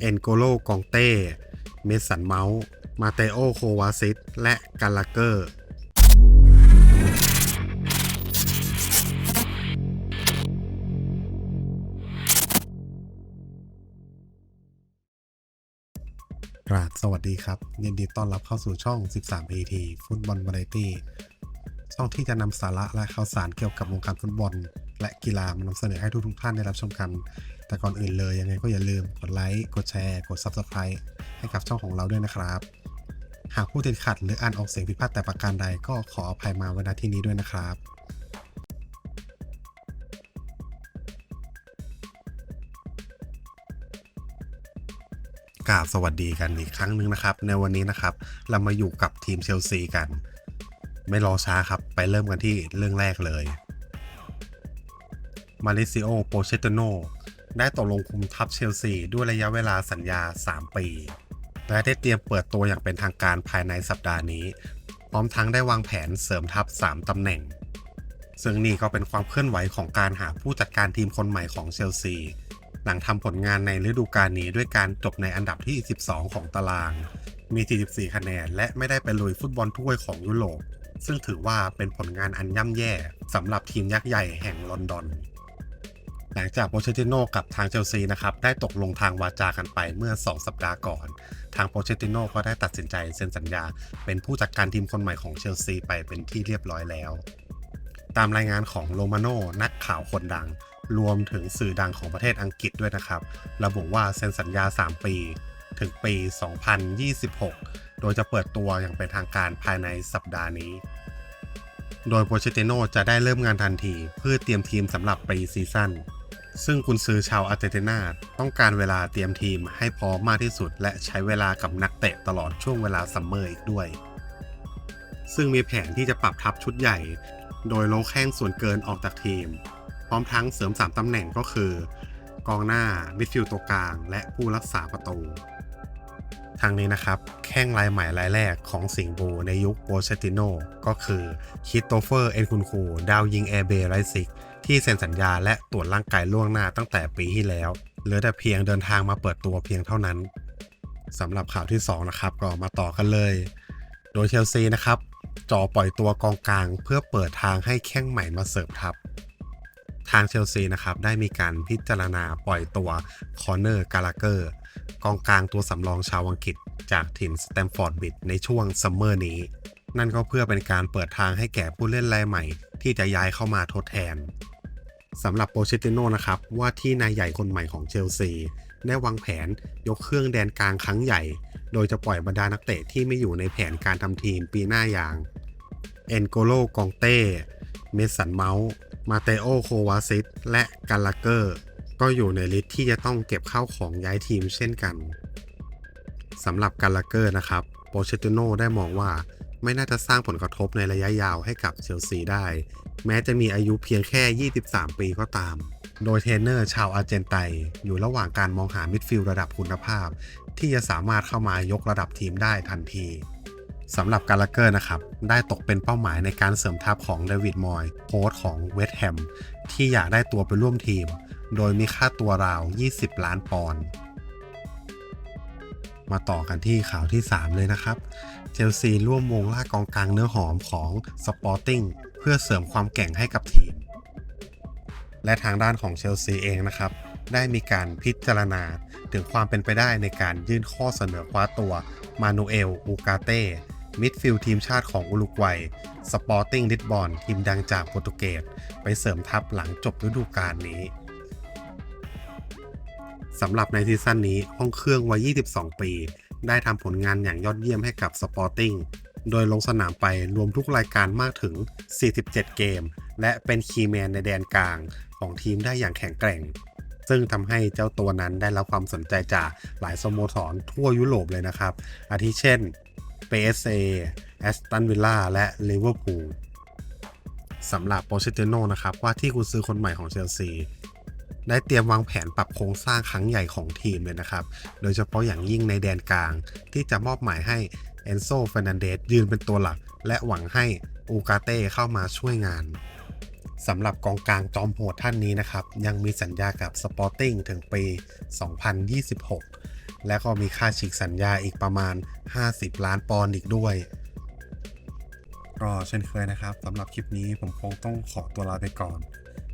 เอนโกโลกองเต้ เมสันเมาส์มาเตโอโควาซิตและกาลาเกอร์กราบสวัสดีครับยินดีต้อนรับเข้าสู่ช่อง 13 AT ฟุตบอลวาไรตี้ช่องที่จะนำสาระและข่าวสารเกี่ยวกับวงการฟุตบอล และกีฬามานำเสนอให้ทุกๆท่านได้รับชมกัน แต่ก่อนอื่นเลยยังไงก็อย่าลืมกดไลค์ กดแชร์ กด Subscribe ให้กับช่องของเราด้วยนะครับ หากผู้ติดขัด หรืออ่านออกเสียงผิดพลาดแต่ประการใดก็ขออภัยมาว้ณที่นี้ด้วยนะครับกราบสวัสดีกันอีกครั้งหนึ่งนะครับ ในวันนี้นะครับ เรามาอยู่กับทีมเชลซีกัน ไม่รอช้าครับ ไปเริ่มกันที่เรื่องแรกเลย มาริซิโอ โปเชตโน ได้ตกลงคุมทัพเชลซีด้วยระยะเวลาสัญญา 3 ปี และได้เตรียมเปิดตัวอย่างเป็นทางการภายในสัปดาห์นี้ พร้อมทั้งได้วางแผนเสริมทัพ 3 ตำแหน่ง ซึ่งนี่ก็เป็นความเคลื่อนไหวของการหาผู้จัดการทีมคนใหม่ของเชลซี หลังทำผลงานในฤดูกาลนี้ด้วยการจบในอันดับที่ 12 ของตาราง มี 44 คะแนน และไม่ได้ไปลุยฟุตบอลถ้วยของยุโรปซึ่งถือว่าเป็นผลงานอันย่ำแย่สำหรับทีมยักษ์ใหญ่แห่งลอนดอน หลังจากโปเชติโนกับทางเชลซีนะครับได้ตกลงทางวาจากันไปเมื่อ 2 สัปดาห์ก่อน ทางโปเชติโนก็ได้ตัดสินใจเซ็นสัญญา เป็นผู้จัดการทีมคนใหม่ของเชลซีไปเป็นที่เรียบร้อยแล้ว ตามรายงานของโรมาโน่นักข่าวคนดัง รวมถึงสื่อดังของประเทศอังกฤษด้วยนะครับ ระบุว่าเซ็นสัญญา 3 ปีถึงปี 2026 โดยจะเปิดตัวอย่างเป็นทางการภายในสัปดาห์นี้ โดยโปเชติโนจะได้เริ่มงานทันทีเพื่อเตรียมทีมสำหรับปีซีซั่น ซึ่งกุนซือชาวอาร์เจนตินาต้องการเวลาเตรียมทีมให้พร้อมมากที่สุด และใช้เวลากับนักเตะตลอดช่วงเวลาซัมเมอร์อีกด้วย ซึ่งมีแผนที่จะปรับทัพชุดใหญ่ โดยโลกแข้งส่วนเกินออกจากทีม พร้อมทั้งเสริม 3ตำแหน่งก็คือ กองหน้ามิดฟิลด์ตัวกลาง และผู้รักษาประตู ทางนี้นะครับ แข้งรายใหม่รายแรกของสิงห์บูในยุคโปเชติโนก็คือคิโตเฟอร์เอ็นคุนคูดาวยิงแอร์เบย์ไรซิกที่เซ็นสัญญาและตรวจร่างกายล่วงหน้าตั้งแต่ปีที่แล้ว เหลือแต่เพียงเดินทางมาเปิดตัวเพียงเท่านั้นสำหรับข่าวที่ 2 นะครับ ก็มาต่อกันเลย โดยเชลซีนะครับจ่อปล่อยตัวกองกลางเพื่อเปิดทางให้แข้งใหม่มาเสิร์ฟทัพทางเชลซีนะครับได้มีการพิจารณาปล่อยตัวคอนเนอร์กาลาเกอร์กองกลางตัวสำรองชาวอังกฤษจากถิ่นสแตมฟอร์ดบิดในช่วงซัมเมอร์นี้ นั่นก็เพื่อเป็นการเปิดทางให้แก่ผู้เล่นรายใหม่ ที่จะย้ายเข้ามาทดแทนสำหรับโปเชติโนนะครับว่าที่นายใหญ่คนใหม่ของเชลซีได้วางแผนยกเครื่องแดนกลางครั้งใหญ่ โดยจะปล่อยบรรดานักเตะที่ไม่อยู่ในแผนการทำทีมปีหน้าอย่างเอนโกโลกองเต้ เมสันเมาส์ มาเตโอโควาซิต และกาลาเกอร์ ก็อยู่ในลิสต์ที่จะต้องเก็บข้าวของย้ายทีมเช่นกันสำหรับกาลาเกอร์นะครับโปเชติโนได้มองว่าไม่น่าจะสร้างผลกระทบในระยะยาวให้กับเชลซีได้ แม้จะมีอายุเพียงแค่ 23 ปีก็ตาม โดยเทรนเนอร์ชาวอาร์เจนไตนอยู่ระหว่างการมองหามิดฟิลด์ระดับคุณภาพ ที่จะสามารถเข้ามายกระดับทีมได้ทันทีสำหรับกาลาเกอร์นะครับ ได้ตกเป็นเป้าหมายในการเสริมทัพของเดวิดมอยโค้ชของเวสต์แฮมที่อยากได้ตัวไปร่วมทีม โดยมีค่าตัวราว 20 ล้านปอนด์ มาต่อกันที่ข่าวที่ 3 เลยนะครับ เชลซีร่วมวงล่ากองกลางเนื้อหอมของสปอร์ติ้งเพื่อเสริมความแก่งให้กับทีม และทางด้านของเชลซีเองนะครับ ได้มีการพิจารณาถึงความเป็นไปได้ในการยื่นข้อเสนอคว้าตัวมานูเอลอูกาเต้มิดฟิลด์ทีมชาติของอุรุกวัย สปอร์ติ้งลิสบอนทีมดังจากโปรตุเกสไปเสริมทัพหลังจบฤดูกาลนี้ สำหรับในซีซั่นนี้ห้องเครื่องวัย 22 ปี ได้ทำผลงานอย่างยอดเยี่ยมให้กับสปอร์ติ้งโดยลงสนามไปรวมทุกรายการมากถึง 47 เกม และเป็นคีย์แมนในแดนกลางของทีมได้อย่างแข็งแกร่ง ซึ่งทำให้เจ้าตัวนั้นได้รับความสนใจจากหลายสโมสรทั่วยุโรปเลยนะครับ อาทิเช่น PSA แอสตันวิลล่าและลิเวอร์พูลสำหรับโปเชติโนนะครับว่าที่กุนซื้อคนใหม่ของเชลซี ได้เตรียมวางแผนปรับโครงสร้างครั้งใหญ่ของทีมเลยนะครับ โดยเฉพาะอย่างยิ่งในแดนกลางที่จะมอบหมายให้เอนโซเฟรนันเดสยืนเป็นตัวหลัก และหวังให้อูกาเต้เข้ามาช่วยงานสำหรับกองกลางจอมโหดท่านนี้นะครับ ยังมีสัญญากับ Sporting ถึงปี 2026 และก็มีค่าฉีกสัญญาอีกประมาณ 50 ล้านปอนด์อีกด้วยก็เช่นเคยนะครับสำหรับคลิปนี้ผมคงต้องขอตัวลาไปก่อน